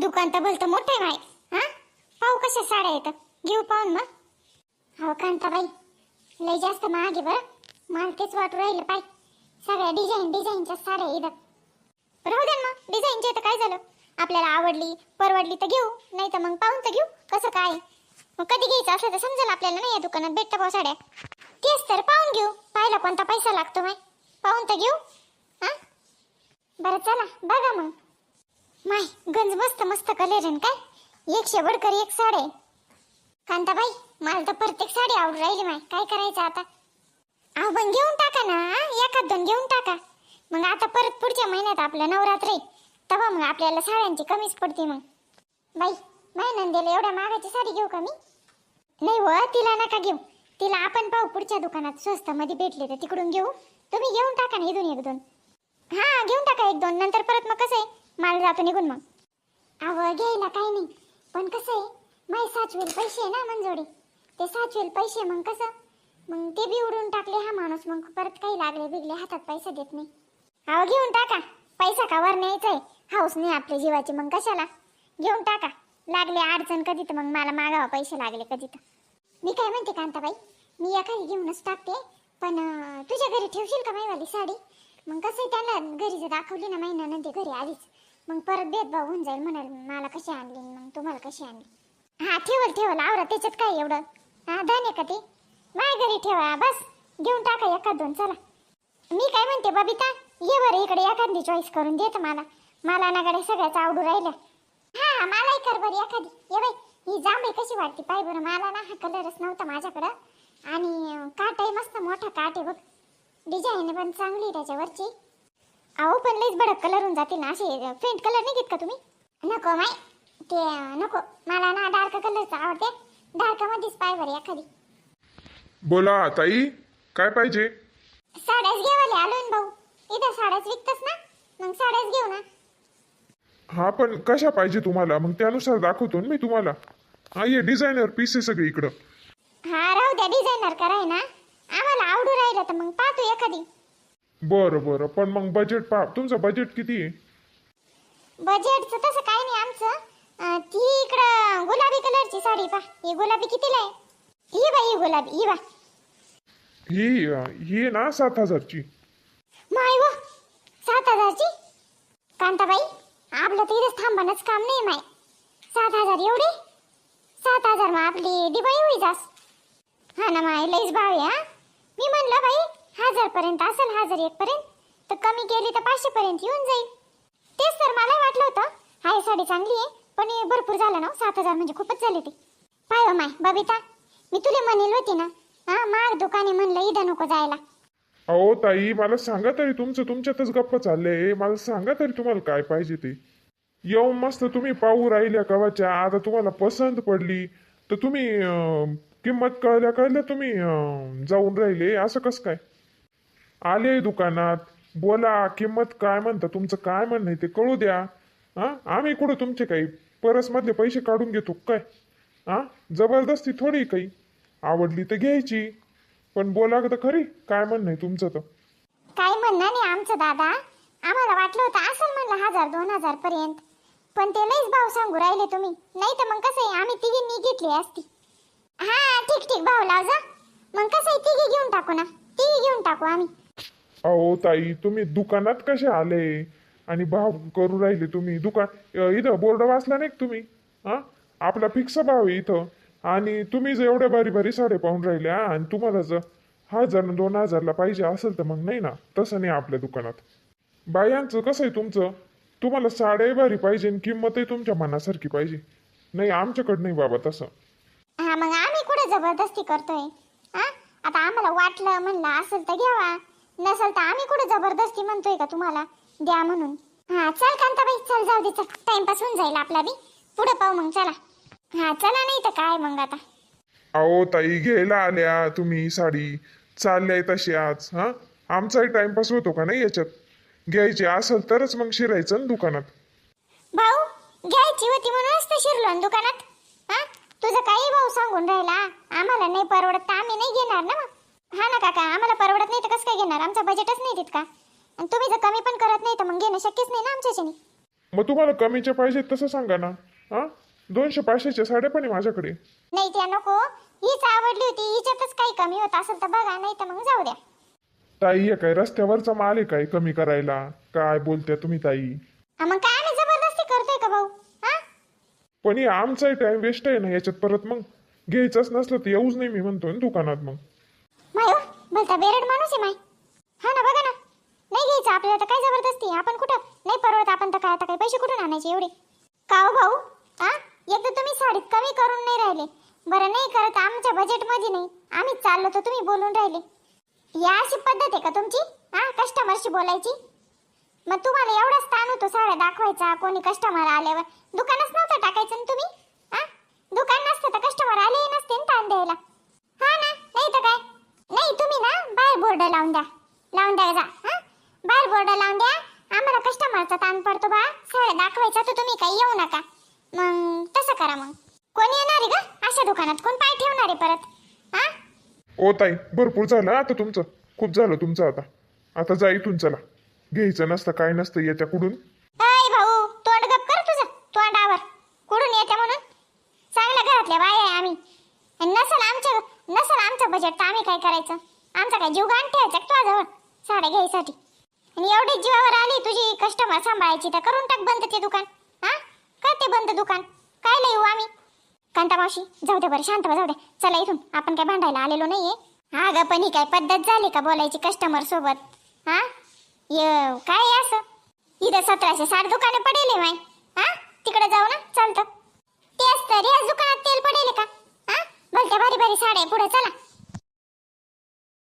दुकान तर भलतं मोठं आहे माय हा? पाहू कशा साड्या येतात घेऊ पाहून मग. हो कांताबाई लय जास्त महाग आहे बरं. मला तेच वाटू राहिलं पाय. सगळ्या डिझाईन डिझाईनच्या साड्या येतात राहू द्या मग. डिझाईनच्या तर काय झालं? आपल्याला आवडली परवडली तर घेऊ. नाही तर मग पाहून तर घेऊ कसं काय. मग कधी घ्यायचं असलं तर समजेल आपल्याला नाही या दुकानात भेटतं भाऊ साड्या. तेच तर पाहून घेऊ. पाहायला कोणता पैसा लागतो माय पाहून तर घेऊ. हा? बरं चला. बघा मग. माय गंज मस्त मस्त कलर आहे काय? एकशे बडकर एक साडे. कांताबाई मला तर प्रत्येक साडी आवडून राहिली माय. काय करायचं आता? अहो पण घेऊन टाका ना एखाद दोन घेऊन टाका. मग आता परत पुढच्या महिन्यात आपलं नवरात्री. तेव्हा मग आपल्याला साड्यांची कमीच पडते मग. बाई माय नंदेला एवढ्या मागाची साडी घेऊ का मी? नाही व तिला नका घेऊ. तिला आपण पाहू पुढच्या दुकानात. स्वस्त मध्ये भेटले तर तिकडून घेऊ. तुम्ही घेऊन टाका ना इथून एक दोन. हा घेऊन टाका एक दोन. नंतर परत मग कसं आहे? माल जातो निघून मग. अव घ्यायला काही नाही. पण कसं आहे माय साचवेल पैसे आहे ना मंजोडे. ते साचवेल पैसे मग कसं? मग ते बी उडून टाकले हा माणूस मग परत काही लागले बिगले हातात पैसा देत नाही. अहो घेऊन टाका. पैसा कावर न्यायचा आहे? हाऊस नाही आपल्या जीवाची मग कशाला? घेऊन टाका. लागले अडचण कधी तर मग मला मागावा पैसे लागले कधी तर मी काय म्हणते कांताबाई? मी एखादी घेऊनच टाकते. पण तुझ्या घरी ठेवशील का माईवाली साडी? मग कसं आहे त्यांना घरी जर दाखवली ना महिना घरी आलीच. मग परत देत बा होऊन जाईल म्हणाल मला कशी आणली मग तुम्हाला कशी आणली? हा ठेवल ठेवल आवरा त्याच्यात काय एवढं? हा धन का ते? माय घरी ठेवा बस घेऊन टाका एखाद दोन चला. मी काय म्हणते बबिता? ये बरं इकडे एखादी चॉईस करून देत मला. मला नाकडे सगळ्याच आवडू राहिलं हा मलाही कर बरं एखादी. ये बाई ही जांभळी कशी वाटते पाय बरं. मला ना हा कलरच नव्हता माझ्याकडं. आणि अं, काट आहे मस्त मोठा काट आहे बघ. डिझाईन पण चांगली आहे त्याच्यावरची. अहो पण लईच बडक कलर होऊन जातील ना असे. फेंट कलर नाही घेत का तुम्ही? नको माय. ते नको. मला ना डार्क कलरचा आवडते. डार्कमध्येच पाय बरं एखादी. बोला ताई. काय पाहिजे? साड्याच घेवाले आलोय ना भाऊ. इथं साड्याच विकतस ना? मग साड्याच घेऊ ना. हा पण कशा पाहिजे तुम्हाला? मग त्यानुसार दाखवतो ना मी तुम्हाला. हा ये डिझायनर पीस आहे सगळे इकडं. हा राहू द्या. डिझायनर कराय ना. आम्हाला आवडू राहिलं तर मग पाहतो एखादी. बरं बरं. पण मग बजेट पा तुमचं बजेट किती आहे? बजेटचं तसं काही नाही आमचं. अं, ती इकडं गुलाबी कलरची साडी पा ही गुलाबी कितीला आहे? ही बा ही गुलाबी. ही बा. ही अं, ही आहे ना सात हजारची. माय व सात हजारची? कांताबाई आपलं तर इथंच थांबणंच काम नाही माय. सात हजार एवढे? सात हजार मग आपली दिवाळी होई जास. हा ना माय लईच भाव आहे हा. मी म्हणलं बाई हजार पर्यंत असेल हजार एक पर्यंत तर कमी केली तर पाचशे पर्यंत येऊन जाईल. तेच तर मला वाटलं होतं. हाय साडी चांगली आहे पण भरपूर झालं ना हो, सात हजार म्हणजे खूपच झाले ते. पाय हो माय बबिता मी तुला म्हणेल होती ना हा मार दुकाने म्हणलं इथं नको जायला. अहो ताई मला सांगा तरी तुमचं तुमच्यातच गप्प चालले मला सांगा तरी तुम्हाला काय पाहिजे ते. येऊ मस्त तुम्ही पाहू राहिल्या कवाच्या आता तुम्हाला पसंत पडली. तर तुम्ही किंमत कळल्या कळल्या तुम्ही जाऊन राहिले. असं कसं काय? आले दुकानात बोला किंमत काय म्हणता तुमचं काय म्हणणं आहे ते कळू द्या. हा? आम्ही कुठं तुमचे काही परसमधले पैसे काढून घेतो काय? हा? जबरदस्ती थोडी काही. आवडली तर घ्यायची. पण बोला तर खरी काय म्हणणं आहे तुमचं तर? काय म्हणणं नाही आमचं दादा. आम्हाला वाटलं होतं असेल म्हणलं हजार दोन हजार पर्यंत. पण ते लईच भाव सांगू राहिले तुम्ही. नाही तर मग कसं आहे आम्ही तिघींनी घेतली असती. हा ठीक ठीक. भाव लाव जा मग कसं आहे तिघी घेऊन टाकू ना. तिघी घेऊन टाकू आम्ही. अहो ताई तुम्ही दुकानात कसे आले? आणि भाव करू राहिले तुम्ही. दुकान इथं बोर्ड वाचला नाही का तुम्ही? हा? आपला फिक्स भाव आहे इथं. आणि तुम्ही जर एवढ्या बारी बारी साड्या पाहून राहिले आणि तुम्हाला जर हजार दोन हजारला पाहिजे असेल तर मग नाही ना? तसं नाही आपल्या दुकानात. बायांचं कसं आहे तुमचं? तुम्हाला साड्याही भारी पाहिजे आणि किंमतही तुमच्या मनासारखी पाहिजे. नाही आमच्याकडं नाही बाबा तसं. हा मग आम्ही कुठे जबरदस्ती करतोय? हा? आता आम्हाला वाटलं म्हणलं असेल तर घ्यावा. नसेल तर आम्ही कुठे जबरदस्ती म्हणतोय का तुम्हाला? द्या म्हणून. हा चल कांताबाई चल जाऊ दे चल. टाइमपास होऊन जाईल आपला बी. पुढे पाहू मग चला. हा चला नाही तर काय मग आता. अहो ताई घ्यायला आल्या तुम्ही साडी. चालल्याय तशी आज हा? आमचाही टाइमपास होतो का नाही याच्यात? घ्यायची असेल तरच मग शिरायचं ना दुकानात. भाऊ घ्यायची होती म्हणूनच तर शिरलो ना दुकानात. हा? तुझं काही भाऊ सांगून राहिला. आम्हाला नाही परवडत तर आम्ही नाही घेणार ना मग. हा ना काका आम्हाला परवडत नाही तर कसं काय घेणार? आमचं बजेटच नाही तितका. आणि तुम्ही जर कमी पण करत नाही तर मग घेणं शक्यच नाही ना आमच्याच्याने मग तुम्हाला कमीच्या पाहिजेत तसं सांगा ना. हा? दोनशे पाचशेच्या साड्या पण आहे माझ्याकडे. नाही त्या नको. हीच आवडली होती. हिच्यातच काही कमी होत असेल तर बघा नाही तर मग जाऊ द्या. ताई हे काय रस्त्यावरचा माल आहे काय कमी करायला? काय बोलत्या तुम्ही ताई? हा, मग काय आम्ही जबरदस्ती करतोय का भाऊ? हा? पण हे आमचाही टाइम वेस्ट आहे ना याच्यात परत मग घ्यायचंच नसलं तर येऊच नाही मी म्हणतो ना दुकानात मग. भलता बेरड माणूस आहे माय. हा ना बघा ना. नाही घ्यायचं आपल्याला तर काय जबरदस्ती. आपण कुठं? नाही परवडत आपण तर काय आता काय पैसे कुठून आणायचे एवढे? काव हो भाऊ? हा एकदा तुम्ही साडीत कमी करून नाही राहिले. बरं नाही करत आमच्या बजेटमध्ये नाही. आम्ही चाललो तर तुम्ही बोलून राहिले. या अशी पद्धत आहे का तुमची? हा कस्टमरशी बोलायची? मग तुम्हाला एवढाच ताण होतो साड्या दाखवायचा कोणी कस्टमर आल्यावर. दुकानच नव्हतं टाकायचं ना तुम्ही? हा दुकान नसतं तर कस्टमर आले नसते ना ताण द्यायला हा ना नाही तर काय नाही तुम्ही ना बाहेर बोर्ड लावून द्या. लावून द्या जा हा? बाहेर बोर्ड लावून द्या. आम्हाला कस्टमरचा ताण पडतो बा. साड्या दाखवायचा तर तुम्ही काही येऊ नका. मग तसं करा मग. कोणी येणार आहे का अशा दुकानात कोण पाय ठेवणार आहे परत? हा? ओ ताई भरपूर झालं आता तुमचं. खूप झालं तुमचं आता. आता जा इथून चला. घ्यायचं नसतं काय नसतं याच्याकडून अय भाऊ तोंड गप कर तुझं तोंडावर. कुठून येते म्हणून? चांगल्या घरातल्या बाय आहे आम्ही. आणि नसल आमच्या नसल आमचं बजेट तर आम्ही काय करायचं? आमचा जीव गाण ठेवायचा तुझ्याजवळ साड्या घ्यायसाठी. आणि एवढी जीवावर आली तुझी कस्टमर सांभाळायची तर करून टाक बंद ते दुकान. हा? करते बंद दुकान. काय येऊ आम्ही? कांता मावशी जाऊ दे बरं शांत जाऊ दे. चला इथून. आपण काय भांडायला आलेलो नाहीये. हा ग पण ही काय पद्धत झाली का बोलायची कस्टमर सोबत? हा? ये काय असं? इथं सतराशे साठ दुकाने पडेल माय हा? तिकडे जाऊ ना चालतं. तेच तर याच दुकानात तेल पडेल का? हा? भलत्या भारी भारी साड्या पुढे चला.